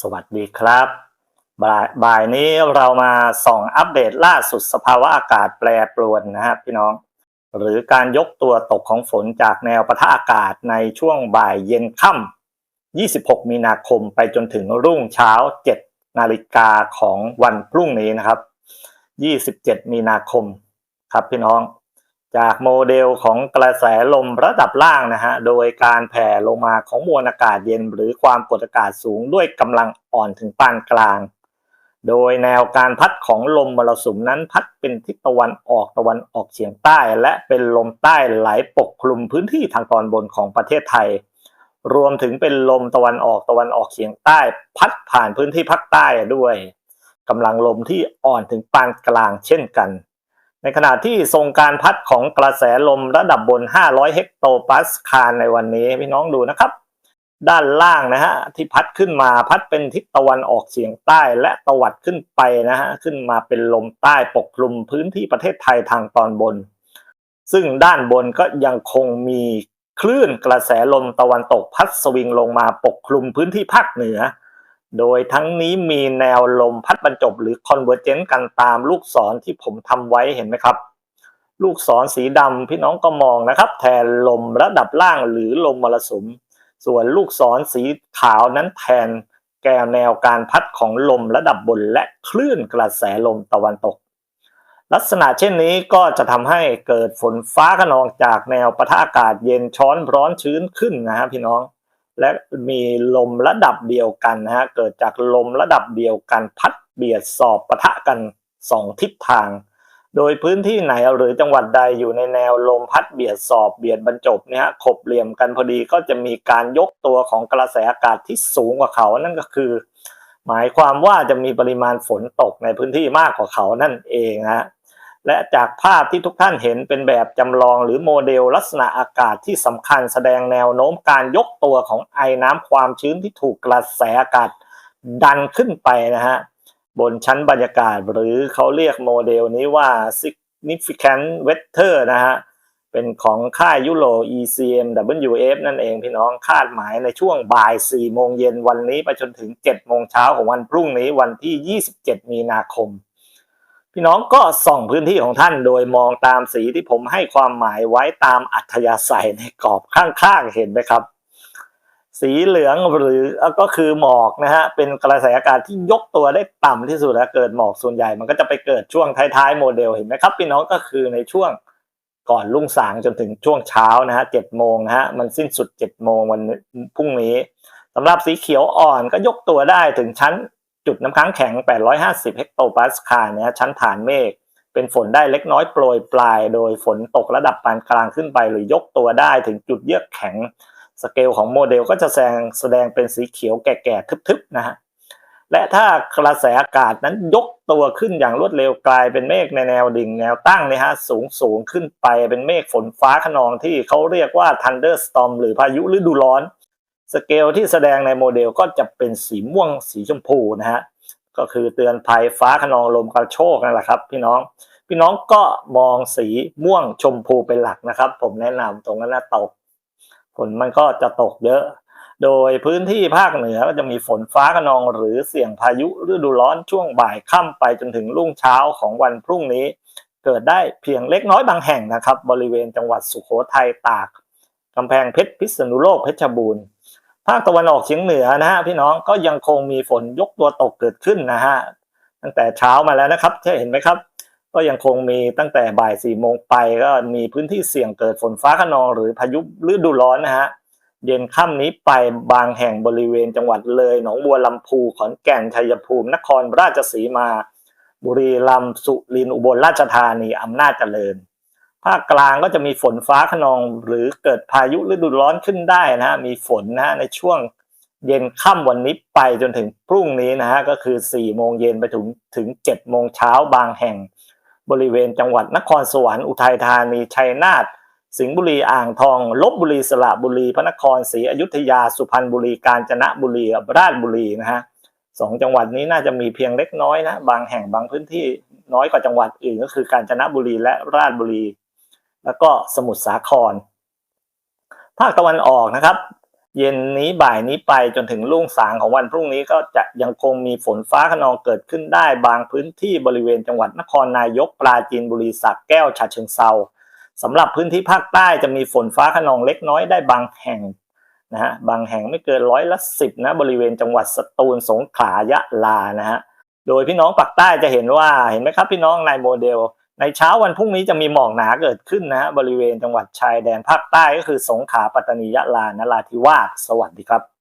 สวัสดีครับบ่ายบ่ายนี้เรามาส่องอัปเดตล่าสุดสภาวะอากาศแปรปรวนนะครับพี่น้อง หรือการยกตัวตกของฝนจากแนวปะทะอากาศในช่วงบ่ายเย็นค่ำ26 มีนาคมไปจนถึงรุ่งเช้า 7 นาฬิกาของวันพรุ่งนี้นะครับ 27 มีนาคมครับพี่น้อง จากโมเดลของกระแสลมระดับล่างนะฮะ โดยการแผ่ลงมาของมวลอากาศเย็น หรือความกดอากาศสูงด้วยกำลังอ่อนถึงปานกลาง โดยแนวการพัดของลมมรสุมนั้นพัดเป็นทิศตะวันออกตะวันออกเฉียงใต้ และเป็นลมใต้ไหลปกคลุมพื้นที่ทางตอนบนของประเทศไทย รวมถึงเป็นลมตะวันออกตะวันออกเฉียงใต้ พัดผ่านพื้นที่ภาคใต้ด้วยกำลังลมที่อ่อนถึงปานกลางเช่นกัน ในขณะที่ทรงการพัดของกระแสลมระดับบน 500 เฮกโตปาสคาลในวันนี้พี่น้องดูนะครับ ด้านล่างนะฮะที่พัดขึ้นมาพัดเป็นทิศตะวันออกเฉียงใต้และตะวัดขึ้นไปนะฮะขึ้นมาเป็นลมใต้ปกคลุมพื้นที่ประเทศไทยทางตอนบน ซึ่งด้านบนก็ยังคงมีคลื่นกระแสลมตะวันตกพัดสวิงลงมาปกคลุมพื้นที่ภาคเหนือ โดยทั้งนี้มีแนวลมพัดบรรจบหรือคอนเวอร์เจนต์กันตามลูกศรที่ผมทำไว้เห็นไหมครับ ลูกศรสีดำพี่น้องก็มองนะครับ แทนลมระดับล่างหรือลมมรสุม ส่วนลูกศรสีขาวนั้นแทนแกวแนวการพัดของลมระดับบนและคลื่นกระแสลมตะวันตก ลักษณะเช่นนี้ก็จะทำให้เกิดฝนฟ้าขนองจากแนวปะทะอากาศเย็นช้อนร้อนชื้นขึ้นนะฮะพี่น้อง และมีลมระดับเดียวกันนะฮะเกิดจากลมระดับเดียวกันพัดเบียดสอบปะทะกันสองทิศทาง โดยพื้นที่ไหนหรือจังหวัดใดอยู่ในแนวลมพัดเบียดสอบเบียดบรรจบเนี่ยฮะขบเหลี่ยมกันพอดีก็จะมีการยกตัวของกระแสอากาศที่สูงกว่าเขานั่นก็คือ หมายความว่าจะมีปริมาณฝนตกในพื้นที่มากกว่าเขานั่นเองนะฮะ และจากภาพที่ทุกท่านเห็นเป็นแบบจำลองหรือโมเดลลักษณะอากาศที่สำคัญแสดงแนวโน้มการยกตัวของไอน้ำความชื้นที่ถูกกระแสอากาศดันขึ้นไปนะฮะบนชั้นบรรยากาศหรือเขาเรียกโมเดลนี้ว่า significant weather นะฮะเป็นของค่ายยุโร ECM WF นั่นเองพี่น้องคาดหมายในช่วงบ่าย 4 โมงเย็นวันนี้ไปจนถึง 7 โมงเช้าของวันพรุ่งนี้วันที่ 27 มีนาคม พี่น้องก็ส่องพื้นที่ของท่านโดยมองตามสีที่ผมให้ความหมายไว้ตามอัธยาศัยในกรอบข้างๆเห็นไหมครับ สีเหลืองหรือก็คือหมอกนะฮะเป็นกระแสอากาศที่ยกตัวได้ต่ำที่สุดแล้วเกิดหมอกส่วนใหญ่มันก็จะไปเกิดช่วงท้ายๆโมเดลเห็นไหมครับ พี่น้องก็คือในช่วงก่อนรุ่งสางจนถึงช่วงเช้านะฮะเจ็ดโมงนะฮะมันสิ้นสุดเจ็ดโมงวันพรุ่งนี้สำหรับสีเขียวอ่อนก็ยกตัวได้ถึงชั้น จุดน้ำค้างแข็ง 850 เฮกโตปาสคาลเนี่ยชั้นฐานเมฆเป็นฝนได้เล็กน้อยโปรยปลาย โดยฝนตกระดับปานกลางขึ้นไป หรือยกตัวได้ถึงจุดเยือกแข็ง สเกลของโมเดลก็จะแสดงแสดงเป็นสีเขียวแก่ๆทึบๆนะฮะและถ้ากระแสอากาศนั้นยกตัวขึ้นอย่างรวดเร็วกลายเป็นเมฆในแนวดิ่งแนวตั้งนี่ยฮะสูงสูงขึ้นไปเป็นเมฆฝนฟ้าขนองที่เขาเรียกว่า thunderstorm หรือพายุฤดูร้อน สเกลที่แสดงในโมเดลก็จะเป็นสีม่วงสีชมพูนะฮะก็คือเตือนภัยฟ้าขนองลมกระโชกนั่นแหละครับ พี่น้องพี่น้องก็มองสีม่วงชมพูเป็นหลักนะครับ ผมแนะนำตรงนั้นนะตก ฝนมันก็จะตกเยอะ โดยพื้นที่ภาคเหนือก็จะมีฝนฟ้าขนองหรือเสี่ยงพายุฤดูร้อนช่วงบ่ายค่ำไปจนถึงรุ่งเช้าของวันพรุ่งนี้ เกิดได้เพียงเล็กน้อยบางแห่งนะครับ บริเวณจังหวัดสุโขทัยตากกำแพงเพชรพิษณุโลกเพชรบูรณ์ ภาคตะวันออกเฉียงเหนือนะฮะพี่น้องก็ยังคงมีฝนยกตัวตกเกิดขึ้นนะฮะตั้งแต่เช้ามาแล้วนะครับเห็นไหมครับ ก็ยังคงมีตั้งแต่บ่ายสี่โมงไปก็มีพื้นที่เสี่ยงเกิดฝนฟ้าขนองหรือพายุฤดูร้อนนะฮะเย็นค่ำนี้ไปบางแห่งบริเวณจังหวัดเลยหนองบัวลำพูขอนแก่นชัยภูมินครราชสีมา บุรีรัมย์สุรินทร์อุบลราชธานีอำนาจเจริญ ภาคกลางก็จะมีฝนฟ้าขนองหรือเกิดพายุฤดูร้อนขึ้นได้นะฮะมีฝนนะฮะในช่วงเย็นค่ำวันนี้ไปจนถึงพรุ่งนี้นะฮะก็คือ4โมงเย็นไปถึงถึง7โมงเช้าบางแห่ง บริเวณจังหวัดนครสวรรค์อุทัยธานีชัยนาทสิงห์บุรีอ่างทองลบบุรีสระบุรี พระนครศรีอยุธยาสุพรรณบุรีกาญจนบุรีราชบุรีนะฮะสองจังหวัดนี้น่าจะมีเพียงเล็กน้อยนะบางแห่งบางพื้นที่น้อยกว่าจังหวัดอื่นก็คือกาญจนบุรีและราชบุรี แล้วก็สมุทรสาคร ภาคตะวันออกนะครับ เย็นนี้บ่ายนี้ไปจนถึงรุ่งสางของวันพรุ่งนี้ก็จะยังคงมีฝนฟ้าขนองเกิดขึ้นได้บางพื้นที่บริเวณจังหวัดนครนายกปราจีนบุรีสระแก้วฉะเชิงเซาสำหรับพื้นที่ภาคใต้จะมีฝนฟ้าขนองเล็กน้อยได้บางแห่งนะฮะบางแห่งไม่เกินร้อยละสิบนะบริเวณจังหวัดสตูลสงขลายะลานะฮะโดยพี่น้องปากใต้จะเห็นว่าเห็นไหมครับพี่น้องในโมเดล ในเช้าวันพรุ่งนี้จะมีหมอกหนาเกิดขึ้นนะฮะบริเวณจังหวัดชายแดนภาคใต้ก็คือสงขลาปัตตานียะลานราธิวาสสวัสดีครับ